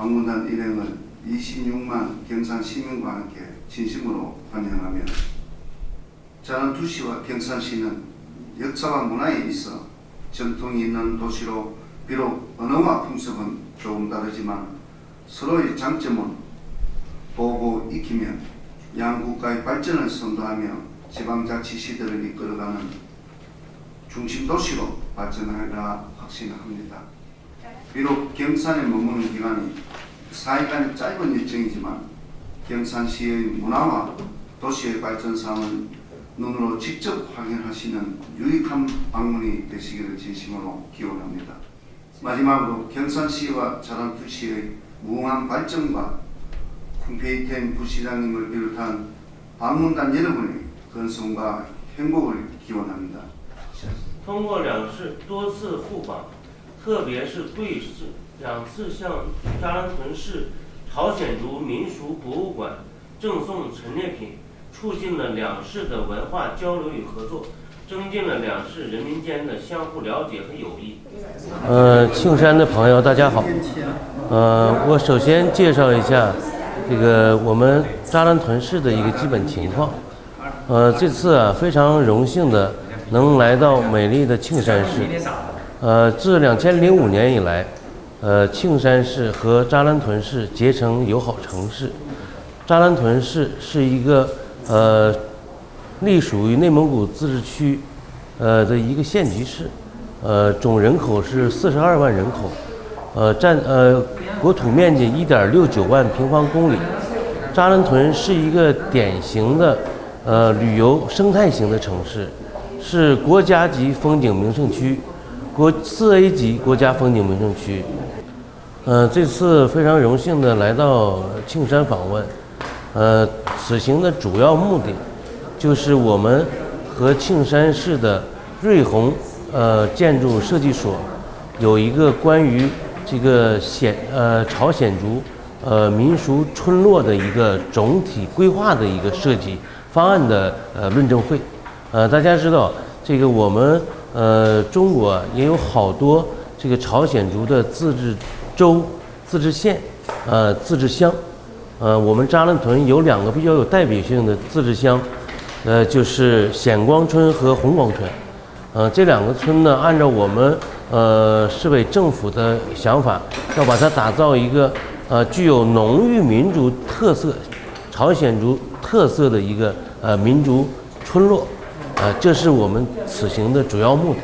방문단 일행을 26만 경산 시민과 함께 진심으로 환영하며 저는 두시와 경산시는 역사와 문화에 있어 전통이 있는 도시로 비록 언어와 풍습은 조금 다르지만 서로의 장점은 보고 익히며 양국가의 발전을 선도하며 지방자치 시대를 이끌어가는 중심 도시로 발전하리라 확신합니다. 비록 경산에 머무는 기간이 4일간의 짧은 일정이지만 경산시의 문화와 도시의 발전 사항을 눈으로 직접 확인하시는 유익한 방문이 되시기를 진심으로 기원합니다. 마지막으로 경산시와 자랑투시의 무궁한 발전과 쿵페이텐 부시장님을 비롯한 방문단 여러분의 건승과 행복을 기원합니다. 通过两市多次互访， 特别是贵市两次向扎兰屯市朝鲜族民俗博物馆赠送陈列品，促进了两市的文化交流与合作，增进了两市人民间的相互了解和友谊。呃，庆山的朋友，大家好。呃，我首先介绍一下这个我们扎兰屯市的一个基本情况。呃，这次啊，非常荣幸的能来到美丽的庆山市。呃，自两千零五年以来，呃，庆山市和扎兰屯市结成友好城市。扎兰屯市是一个呃，隶属于内蒙古自治区呃的一个县级市，呃，总人口是四十二万人口，呃，占呃国土面积一点六九万平方公里。扎兰屯是一个典型的呃旅游生态型的城市，是国家级风景名胜区，国四 A 级国家风景名胜区。呃，这次非常荣幸的来到庆山访问，呃，此行的主要目的就是我们和庆山市的瑞虹呃建筑设计所有一个关于这个鲜呃朝鲜族呃民俗村落的一个总体规划的一个设计方案的呃论证会。呃，大家知道这个我们呃中国也有好多这个朝鲜族的自治州、自治县、呃自治乡。呃，我们扎兰屯有两个比较有代表性的自治乡，呃，就是显光村和红光村。呃，这两个村呢，按照我们呃市委政府的想法，要把它打造一个呃具有浓郁民族特色、朝鲜族特色的一个呃民族村落。呃，这是我们此行的主要目的。